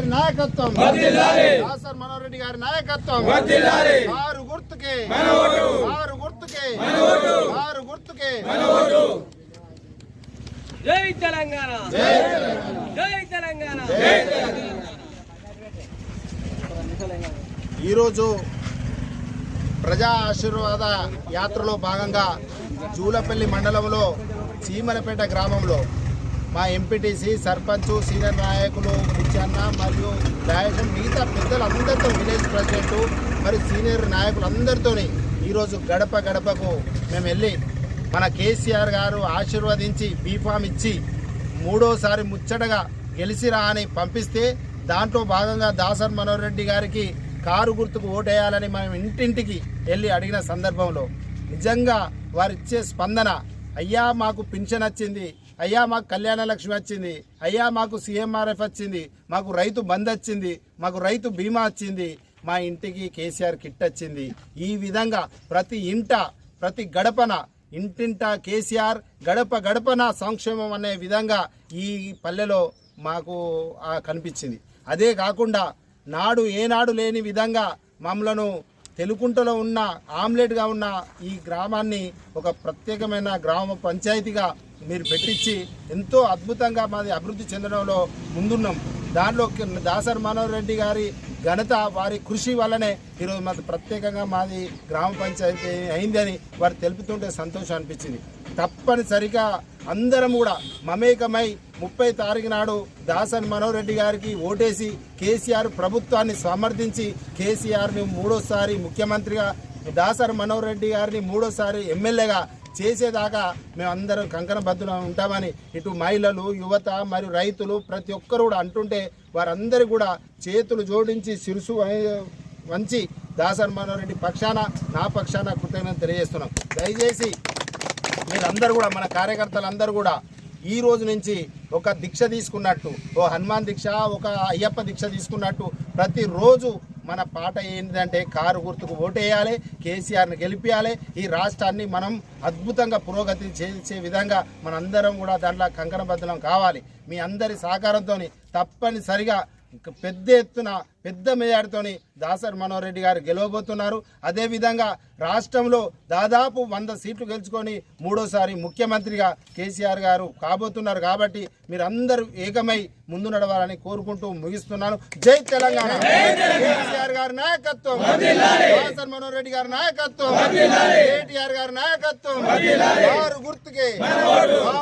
గారి నాయకత్వం. దాసర్ మనోహర్ రెడ్డి గారి నాయకత్వం. ఆరు గుర్తుకే. ఆరు గుర్తుకే. ఆరు గుర్తుకే. జై తెలంగాణ. జై తెలంగాణ. ఈరోజు ప్రజా ఆశీర్వాద యాత్రలో భాగంగా జూలపల్లి మండలంలో చీమలపేట గ్రామంలో మా ఎంపీటీసీ సర్పంచ్ సీనియర్ నాయకులు బుచ్చన్న మరియు నాయకులు మిగతా పెద్దలందరితో విలేజ్ ప్రెసిడెంట్ మరి సీనియర్ నాయకులందరితో ఈరోజు గడప గడపకు మేము వెళ్ళి మన కేసీఆర్ గారు ఆశీర్వదించి బీఫామ్ ఇచ్చి మూడోసారి ముచ్చటగా గెలిచిరా అని పంపిస్తే దాంట్లో భాగంగా దాసర్ మనోహర్ రెడ్డి గారికి కారు గుర్తుకు ఓటేయాలని మనం ఇంటింటికి వెళ్ళి అడిగిన సందర్భంలో నిజంగా వారిచ్చే స్పందన అయ్యా మాకు పింఛన్ వచ్చింది. అయ్యా మాకు కళ్యాణ లక్ష్మి వచ్చింది. అయ్యా మాకు సీఎంఆర్ఎఫ్ వచ్చింది. మాకు రైతు బంద్ వచ్చింది. మాకు రైతు బీమా వచ్చింది. మా ఇంటికి కేసీఆర్ కిట్ వచ్చింది. ఈ విధంగా ప్రతి ఇంట ప్రతి గడపన ఇంటింట కేసీఆర్ గడప గడపన సంక్షేమం అనే విధంగా ఈ పల్లెలో మాకు కనిపించింది. అదే కాకుండా నాడు ఏనాడు లేని విధంగా మమ్మలను తెలుకుంటలో ఉన్న ఆమ్లెట్గా ఉన్న ఈ గ్రామాన్ని ఒక ప్రత్యేకమైన గ్రామ పంచాయతీగా మీరు పెట్టించి ఎంతో అద్భుతంగా మాది అభివృద్ధి చెందడంలో ముందున్నాం. దానిలో దాసర్ మనోహర్ రెడ్డి గారి ఘనత వారి కృషి వల్లనే ఈరోజు మాది ప్రత్యేకంగా మాది గ్రామ పంచాయతీ అయిందని వారు తెలుపుతుంటే సంతోషం అనిపించింది. తప్పనిసరిగా అందరం కూడా మమేకమై ముప్పై తారీఖు నాడు దాసన్ మనోహర్ రెడ్డి గారికి ఓటేసి కేసీఆర్ ప్రభుత్వాన్ని సమర్థించి కేసీఆర్ని మూడోసారి ముఖ్యమంత్రిగా దాసరి మనోహర్ రెడ్డి గారిని మూడోసారి ఎమ్మెల్యేగా చేసేదాకా మేమందరం కంకణబద్ధులు ఉంటామని ఇటు మహిళలు యువత మరియు రైతులు ప్రతి ఒక్కరు కూడా అంటుంటే వారందరూ కూడా చేతులు జోడించి శిరుసు వంచి దాసరి మనోహర్ రెడ్డి పక్షాన నా పక్షాన కృతజ్ఞత తెలియజేస్తున్నాం. దయచేసి మీరందరూ కూడా మన కార్యకర్తలందరూ కూడా ఈ రోజు నుంచి ఒక దీక్ష తీసుకున్నట్టు ఓ హనుమాన్ దీక్ష ఒక అయ్యప్ప దీక్ష తీసుకున్నట్టు ప్రతిరోజు మన పాట ఏంటంటే కారు గుర్తుకు ఓటేయాలి కేసీఆర్ని గెలిపించాలి ఈ రాష్ట్రాన్ని మనం అద్భుతంగా పురోగతి చేసే విధంగా మనందరం కూడా దాంట్లో కంకణబద్ధనం కావాలి. మీ అందరి సహకారంతో తప్పనిసరిగా ఇంకా పెద్ద ఎత్తున పెద్ద మేయాడితోని దాసర్ మనోహర్ రెడ్డి గారు గెలవబోతున్నారు. అదేవిధంగా రాష్ట్రంలో దాదాపు వంద సీట్లు గెలుచుకొని మూడోసారి ముఖ్యమంత్రిగా కేసీఆర్ గారు కాబోతున్నారు కాబట్టి మీరందరూ ఏకమై ముందు నడవాలని కోరుకుంటూ ముగిస్తున్నాను. జై తెలంగాణ. కేసీఆర్ గారి నాయకత్వం. దాసర్ మనోహర్ రెడ్డి గారి నాయకత్వం. కేటీఆర్ గారి నాయకత్వం. ఆరు గుర్తుకే.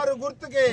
ఆరు గుర్తుకే.